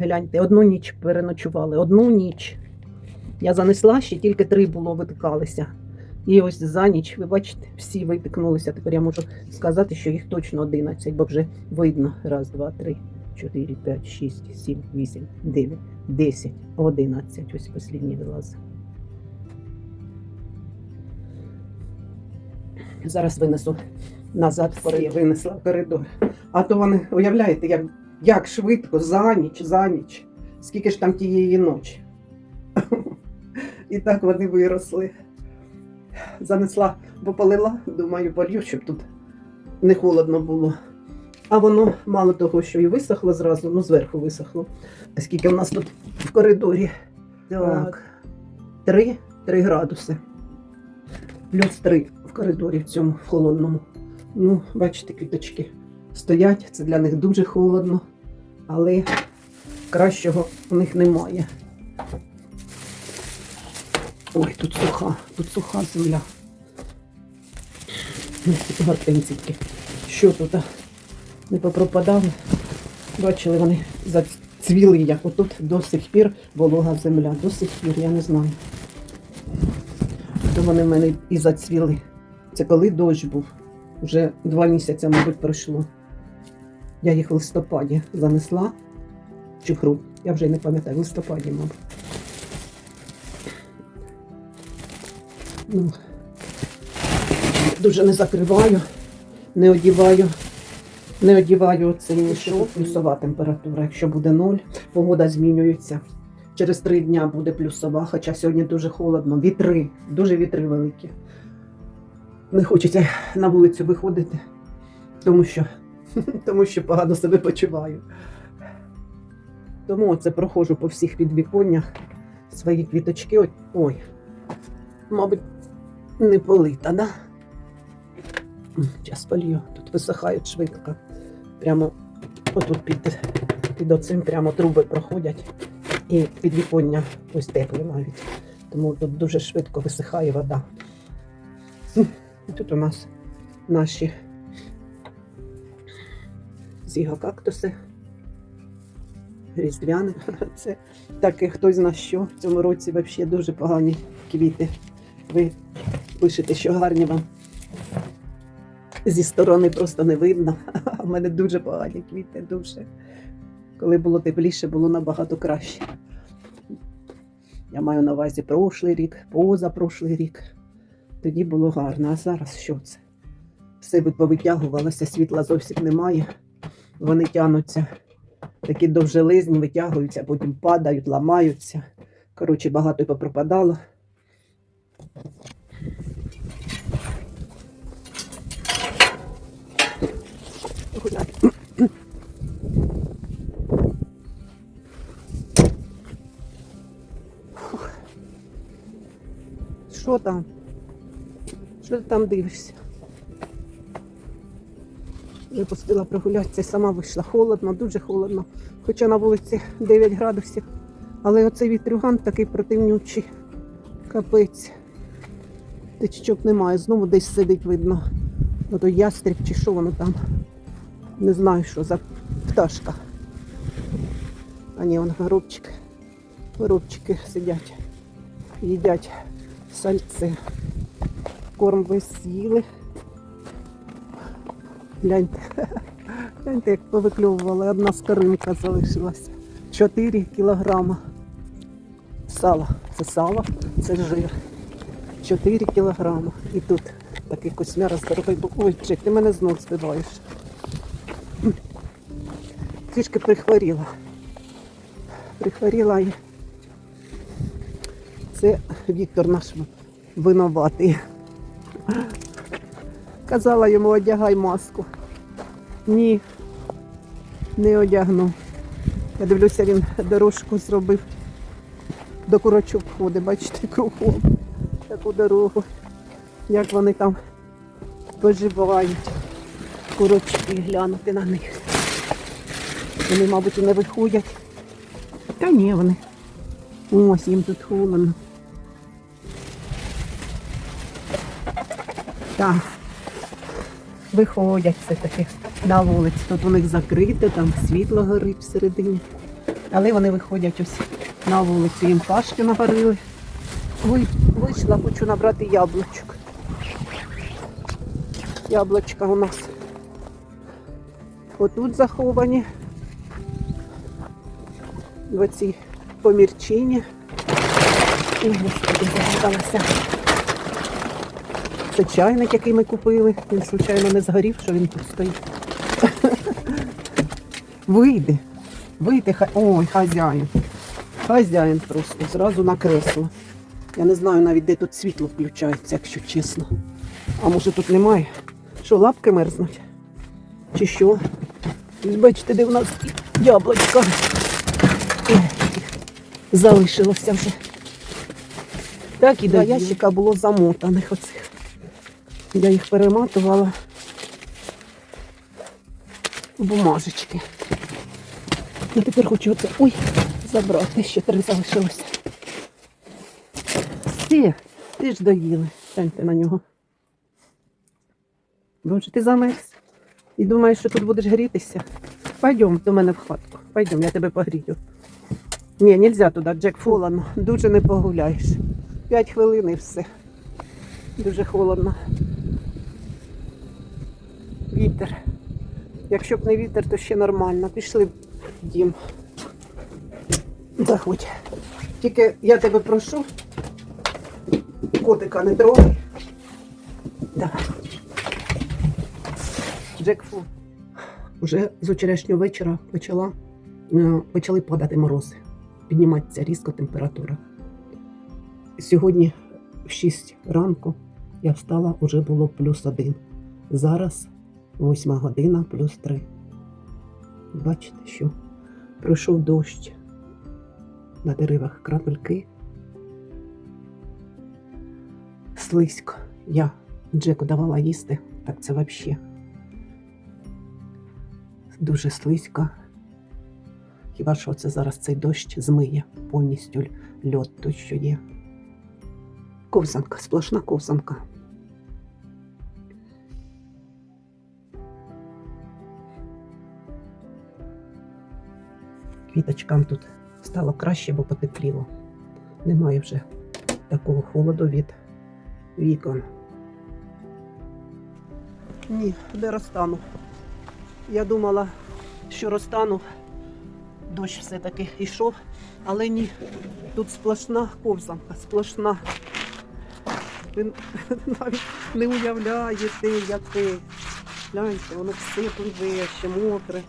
Гляньте, одну ніч переночували, одну ніч. Я занесла, ще тільки три було, витикалися. І ось за ніч, ви бачите, всі витикнулися. Тепер я можу сказати, що їх точно 11, бо вже видно. Раз, два, три, чотири, п'ять, шість, сім, вісім, дев'ять, десять, одинадцять. Ось останній вилаз. Зараз винесу назад, скоро я винесла в коридор. А то вони, уявляєте, як, як швидко, за ніч, за ніч. Скільки ж там тієї ночі. І так вони виросли. Занесла, бо полила, думаю, полью, щоб тут не холодно було. А воно мало того, що і висохло зразу, ну зверху висохло. А скільки в нас тут в коридорі? Так. 3, 3 градуси. Плюс 3 в коридорі в цьому в холодному. Ну, бачите, квіточки стоять, це для них дуже холодно, але кращого у них немає. Ой, тут суха, тут суха земля. Гортензики. Що тут? Не попропадали? Бачили, вони зацвіли, як отут до сих пір волога земля. До сих пір, я не знаю. То вони в мене і зацвіли. Це коли дощ був. Вже два місяці, мабуть, пройшло. Я їх в листопаді занесла чухру. Я вже й не пам'ятаю, в листопаді, мабуть. Ну, дуже не закриваю, не одіваю. Не одіваю цей мішок, плюсова температура. Якщо буде ноль, погода змінюється. Через три дня буде плюсова, хоча сьогодні дуже холодно. Вітри, дуже вітри великі. Не хочеться на вулицю виходити, тому що, тому що погано себе почуваю. Тому це проходжу по всіх підвіконнях свої квіточки. Ой, мабуть, не полита, да? Зараз полью. Тут висихають швидко. Прямо отут під, під оцим прямо труби проходять. І підвіконня ось тепле навіть. Тому тут дуже швидко висихає вода. Тут у нас наші зігокактуси. Різдвяни. Це таке хтось зна що. В цьому році взагалі дуже погані квіти. Ви пишете, що гарні вам. Зі сторони просто не видно. В мене дуже погані квіти, дуже. Коли було тепліше, було набагато краще. Я маю на увазі прошлий рік, позапрошлий рік. Тоді було гарно. А зараз що це? Все повитягувалося, світла зовсім немає. Вони тянуться, такі довжелезні, витягуються, потім падають, ламаються. Коротше, багато й попропадало. Що там? Що ти там дивишся? Вже пустила прогулятися, сама вийшла. Холодно, дуже холодно. Хоча на вулиці 9 градусів. Але оцей вітрюган такий противнючий. Капець. Тичок немає, знову десь сидить, видно. Ото ястріб чи що воно там. Не знаю, що за пташка. А ні, вон горобчики. Горобчики сидять, їдять сальце. Корм весь з'їли. Гляньте, гляньте, як повикльовували. Одна скоринка залишилася. 4 кілограма. Сала. Це сало, це жир. 4 кілограма. І тут такий космяра здоровий був. Ой, Джек, ти мене знов збиваєш. Трішки прихворіла. Прихворіла і це Віктор наш винуватий. Казала йому, одягай маску. Ні, не одягну. Я дивлюся, він дорожку зробив. До курочок ходить, бачите, кругом. Таку дорогу. Як вони там поживають. Курочки глянути на них. Вони, мабуть, і не виходять. Та ні, вони. Ось їм тут холодно. Так. Виходять все-таки на вулицю. Тут у них закрите, там світло горить всередині. Але вони виходять ось на вулицю, їм кашки наварили. Ви- Вийшла, хочу набрати яблучок. Яблучка у нас отут заховані. В оцій помірчині. Ой, господи, загадалася. Це чайник, який ми купили. Він, звичайно, не згорів, що він тут стоїть. Вийди. Вийди, ха- ой, хазяїн. Хазяїн просто зразу на кресло. Я не знаю навіть, де тут світло включається, якщо чесно. А може тут немає? Що, лапки мерзнуть? Чи що? Бачите, де в нас яблучко. Ой, Залишилося вже. Так і два ящика було замотаних оцих. Я їх перематувала в бумажечки. Я тепер хочу оце. Ой, забрати, ще три залишилося. Всі, ти ж доїли. Гляньте на нього. Боже, ти замерз. І думаєш, що тут будеш грітися? Пойдем до мене в хатку. Пойдем, я тебе погрію. Ні, нельзя туди, Джек холодно. Дуже не погуляєш. П'ять хвилин і все. Дуже холодно. Вітер. Якщо б не вітер, то ще нормально. Пішли в дім. Заходь. Тільки я тебе прошу, котика не трогай. Давай. Джекфу. Уже з вчорашнього вечора почала, е, почали падати морози, підніматися різко температура. Сьогодні в 6 ранку я встала, вже було плюс один. Зараз 8 година плюс 3. Бачите, що пройшов дощ на деревах крапельки. Слизько. Я Джеку давала їсти, так це взагалі. Дуже слизько. Хіба що це зараз цей дощ змиє повністю льод той, що є. Ковзанка, сплошна ковзанка. Квіточкам тут стало краще, бо потепліло. Немає вже такого холоду від вікон. Ні, де розтану. Я думала, що розтану. Дощ все-таки йшов, але ні. Тут сплошна ковзанка, сплошна. Ви навіть не уявляєте, яке. Гляньте, воно все пливе, ще мокре.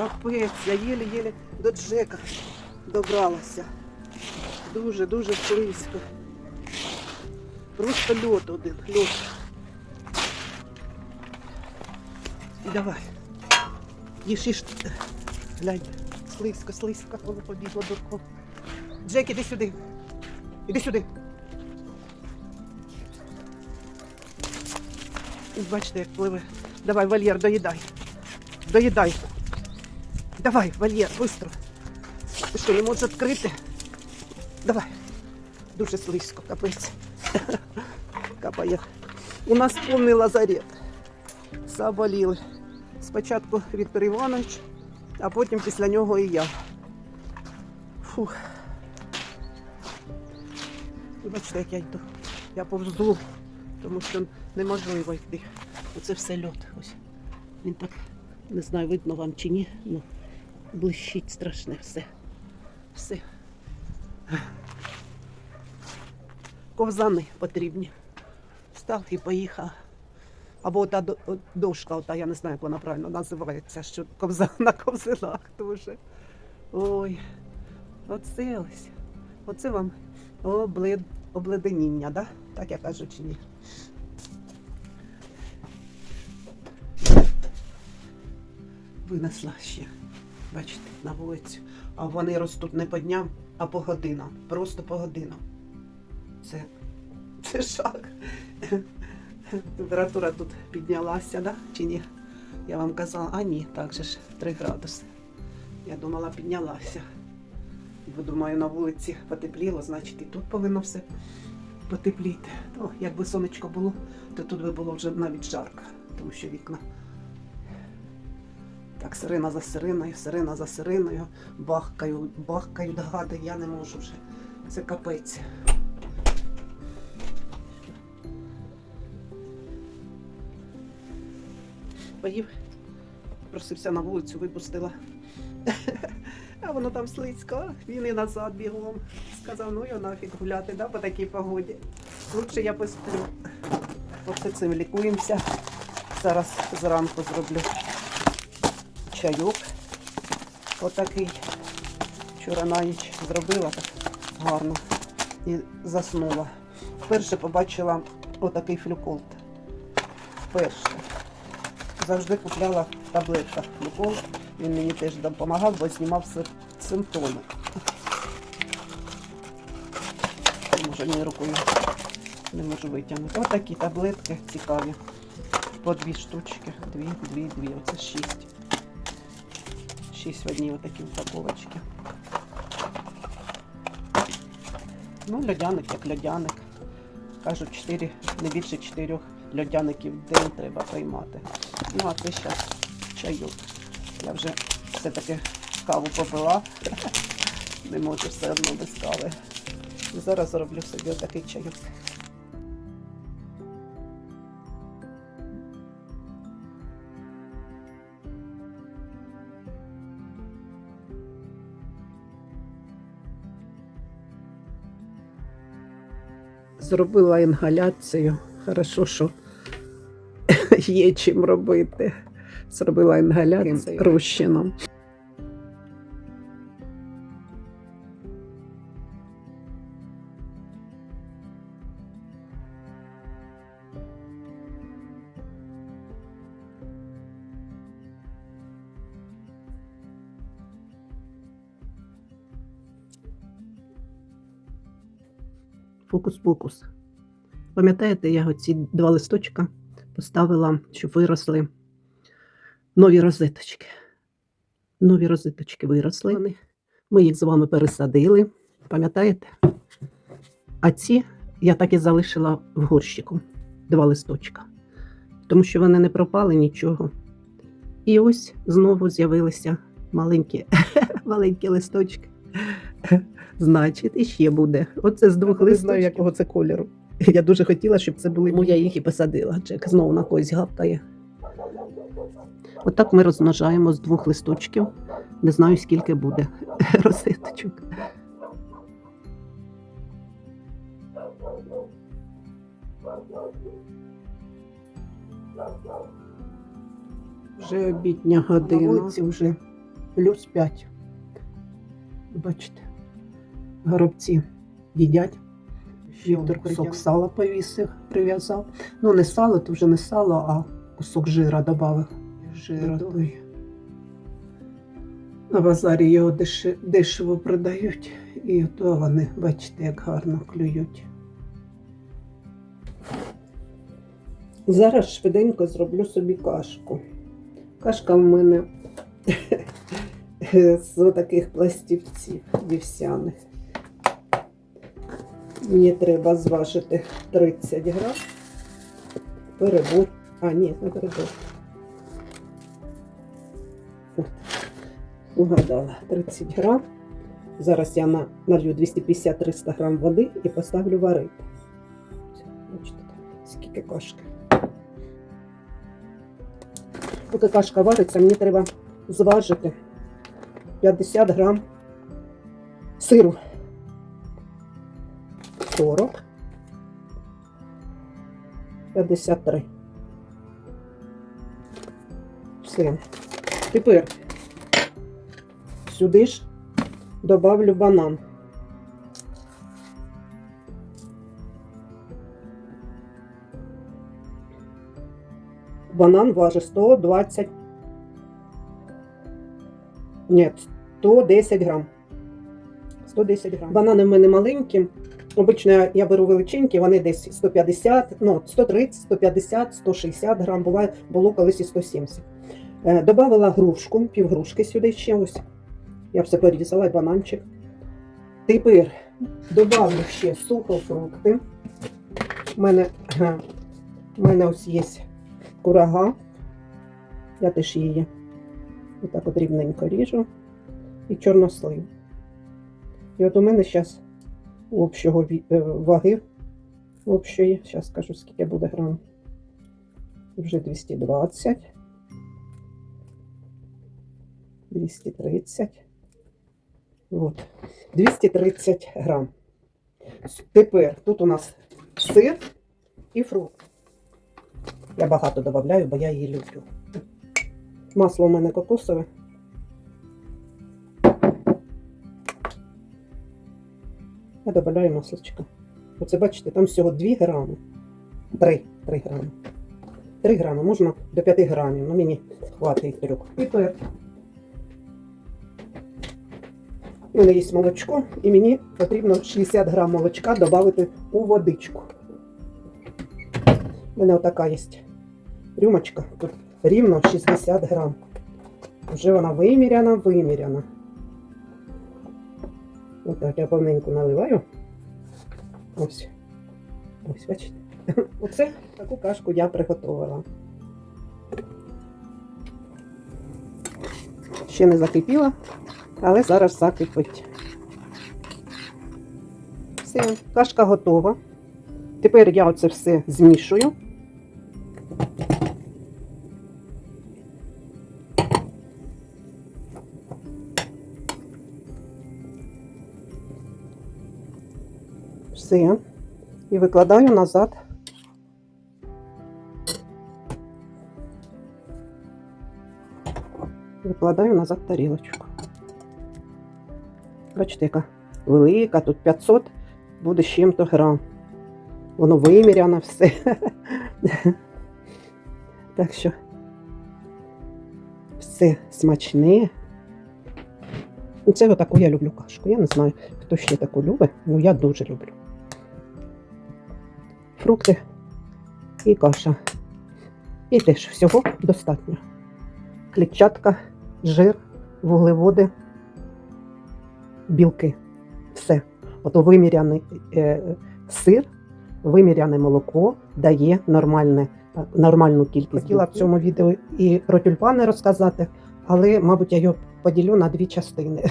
Капець, я єле-єле до Джека добралася. Дуже, дуже слизько. Просто льод один, льод. І давай. Їж, їж. Глянь, слизько, слизько, воно побігло дурком. Джек, іди сюди. Іди сюди. Бачите, як пливе. Давай, вольєр, доїдай. Доїдай. Давай, вольєр, швидко. Що, не можеш відкрити? Давай. Дуже слизько, капець. Капає. У нас повний лазарет. Заболіли. Спочатку Віктор Іванович, а потім після нього і я. Фух. Бачите, як я йду. Я повзу, тому що неможливо йти. Оце все льод. Ось. Він так, не знаю, видно вам чи ні, ну блищить страшне все. Все. Ковзани потрібні. Встав і поїхав. Або та дошка, ота, я не знаю, як вона правильно називається, що ковза на ковзанах дуже. Ой, оце ось. Оце вам облед... обледеніння, да? так я кажу чи ні? Винесла ще, бачите, на вулицю. А вони ростуть не по дням, а по годинам. Просто по годинам. Це, це шаг. Температура тут піднялася, да? чи ні? Я вам казала, а ні, так же ж 3 градуси. Я думала, піднялася. Бо думаю, на вулиці потепліло, значить і тут повинно все потепліти. То, якби сонечко було, то тут би було вже навіть жарко, тому що вікна Так, сирена за сиреною, сирена за сиреною. Бахкаю, бахкають гади, я не можу вже. Це капець. Поїв, просився на вулицю, випустила. А воно там слизько, він і назад бігом. Сказав, ну його нафіг гуляти, да, по такій погоді. Лучше я посплю. Оце цим лікуємося. Зараз зранку зроблю чайок. Отакий. Вчора на ніч зробила так гарно і заснула. Вперше побачила отакий флюколт. Вперше. Завжди купляла в таблетках флюколт. Він мені теж допомагав, бо знімав сим- симптоми. Може, ні рукою не можу витягнути. Отакі таблетки цікаві. По дві штучки. Дві, дві, дві. Оце шість. В одній отакій упаковочці. Ну, льодяник як льодяник. Кажуть, 4, не більше чотирьох льодяників в день треба приймати. Ну, а це зараз чайок. Я вже все-таки каву попила. Не можу все одно без кави. І зараз зроблю собі отакий чайок. Зробила інгаляцію. Хорошо, що є чим робити. Зробила інгаляцію розчином. Фокус-покус. Пам'ятаєте, я оці два листочка поставила, щоб виросли нові розеточки. Нові розеточки виросли. Ми їх з вами пересадили. Пам'ятаєте? А ці я так і залишила в горщику два листочка, тому що вони не пропали нічого. І ось знову з'явилися маленькі, маленькі листочки. Значить, іще буде. Оце з двох не знаю, якого це кольору. Я дуже хотіла, щоб це були. Тому я їх і посадила. Джек знову на когось гавкає. Отак ми розмножаємо з двох листочків. Не знаю, скільки буде розеточок. Вже обідня година. На вулиці вже плюс 5. Бачите, горобці їдять. Віктор кусок сала повісив, прив'язав. Ну, не сало, то вже не сало, а кусок жира додав. Жира той. На базарі його деш- дешево продають. І то вони, бачите, як гарно клюють. Зараз швиденько зроблю собі кашку. Кашка в мене з таких пластівців вівсяних. Мені треба зважити 30 грам. Перебор. А, ні, не перебор. От. Угадала 30 грам. Зараз я на, налью 250-300 грам води і поставлю варити. Бачите, скільки кашки. Поки кашка вариться, мені треба зважити 50 грам сиру. 40, 53. Все. Тепер сюди ж добавлю банан. Банан важить 120. Ні, 110 грам. 110 грам. Банани в мене маленькі. Обично я беру величенькі, вони десь 150, ну, 130, 150, 160 грам, буває, було колись і 170. Е, добавила грушку, півгрушки сюди ще ось. Я все порізала, і бананчик. Тепер добавлю ще сухофрукти. У мене, мене ось є курага. Я теж її Отак от рівненько ріжу. І чорнослив. І от у мене зараз общого е, ваги общої, зараз скажу, скільки буде грам. Вже 220. 230. От. 230 грам. Тепер тут у нас сир і фрукт. Я багато додаю, бо я її люблю. Масло у мене кокосове. Я додаю масличко. Оце бачите, там всього 2 грами. 3, 3 грами. 3 грами, можна до 5 грамів, ну мені хватить і трьох. Тепер у мене є молочко, і мені потрібно 60 грам молочка додати у водичку. У мене отака є рюмочка. Тут рівно 60 грам. Вже вона виміряна, виміряна. Отак я повненько наливаю. Ось. Ось, бачите. Оце таку кашку я приготувала. Ще не закипіла, але зараз закипить. Все, кашка готова. Тепер я оце все змішую. Все. І викладаю назад. Викладаю назад тарілочку. Бачите, яка велика, тут 500 буде з чим-то грам. Воно виміряно все. Так що все смачне. Ну, Це отаку я люблю кашку. Я не знаю, хто ще таку любить, але я дуже люблю. Фрукти і каша. І теж всього достатньо. Клітчатка, жир, вуглеводи, білки. Все. Ото виміряний е, сир, виміряне молоко дає нормальне, е, нормальну кількість. Хотіла в цьому відео і про тюльпани розказати, але, мабуть, я його поділю на дві частини.